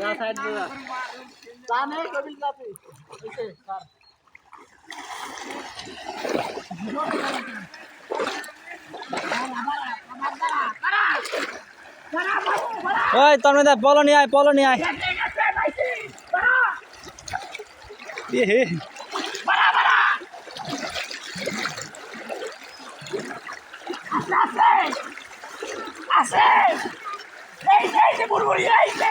যা সাইড দে যা। জানে কবি ওই তোমরা দা পলো নিয়ে আয় পলো নিয়ে আয়। হে। আছে আছে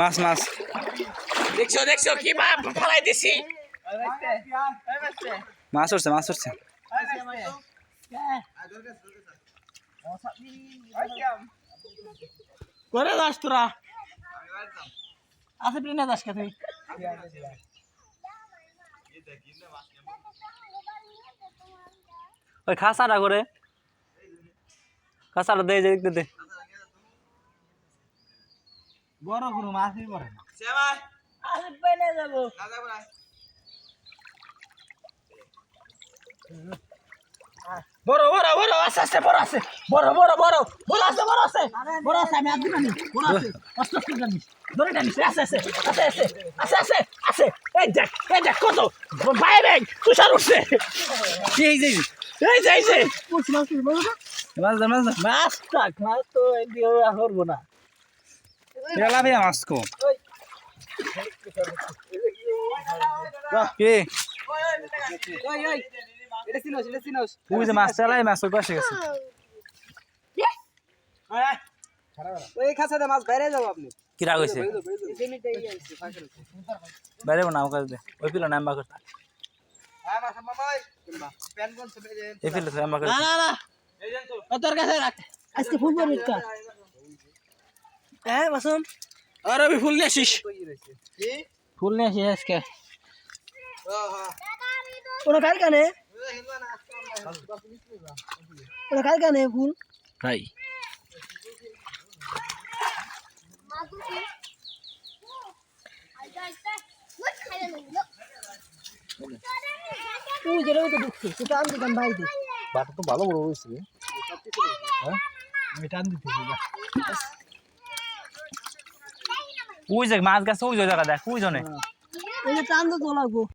মাছ মাছ। দেখছ দেখছ কি বাপ ফালাই দিছি। মাছ উঠছে মাছ উঠছে। করে যাস তোরা। আছে প্লেনে যাস কে তুই? ওই খাসাটা করে খাসাটা দে যে দেখতে দে। বড় কোনো মাছই পড়ে না যাব বড় বড় বড় আছে আছে বড় আছে বড় বড় বড় বড় আছে বড় আছে বড় আছে আমি আদি জানি বড় আছে অস্ত অস্ত জানি ধরে জানিস আছে আছে আছে আছে আছে আছে আছে এই দেখ এই দেখ কত বাইরে তুষার উঠছে কি এই যে এই যে এই যে মাছ মাছ মাছ মাছ তো এদিকে করব না লাভে মাছ কো? কি তুই যে মাছ চালাই মাছ ওই পাশে গেছে। ওই খাসাতে মাছ বাইরে যাব আপনি। কি রাগ হয়েছে বাইরে না ওকে দে। ওই পিলো নাম্বার করতে এই পিলো নাম্বার না না না। তোর কাছে রাখ। আজকে ফুল পরিস তো হ্যাঁ বাসন। আর আমি ফুল নিয়ে আসিস। ফুল নিয়ে আসিস আজকে। ওরা কার কানে? ওরা কার কানে ফুল? তাই তুই যেটা ঢুকছিস বাইরে। বাটা তো ভালো বড় হয়েছে আমি টান দিতে ওই যে মাছ গাছ ওই জায়গা দেখ ওই জনে? টান তো লাগবো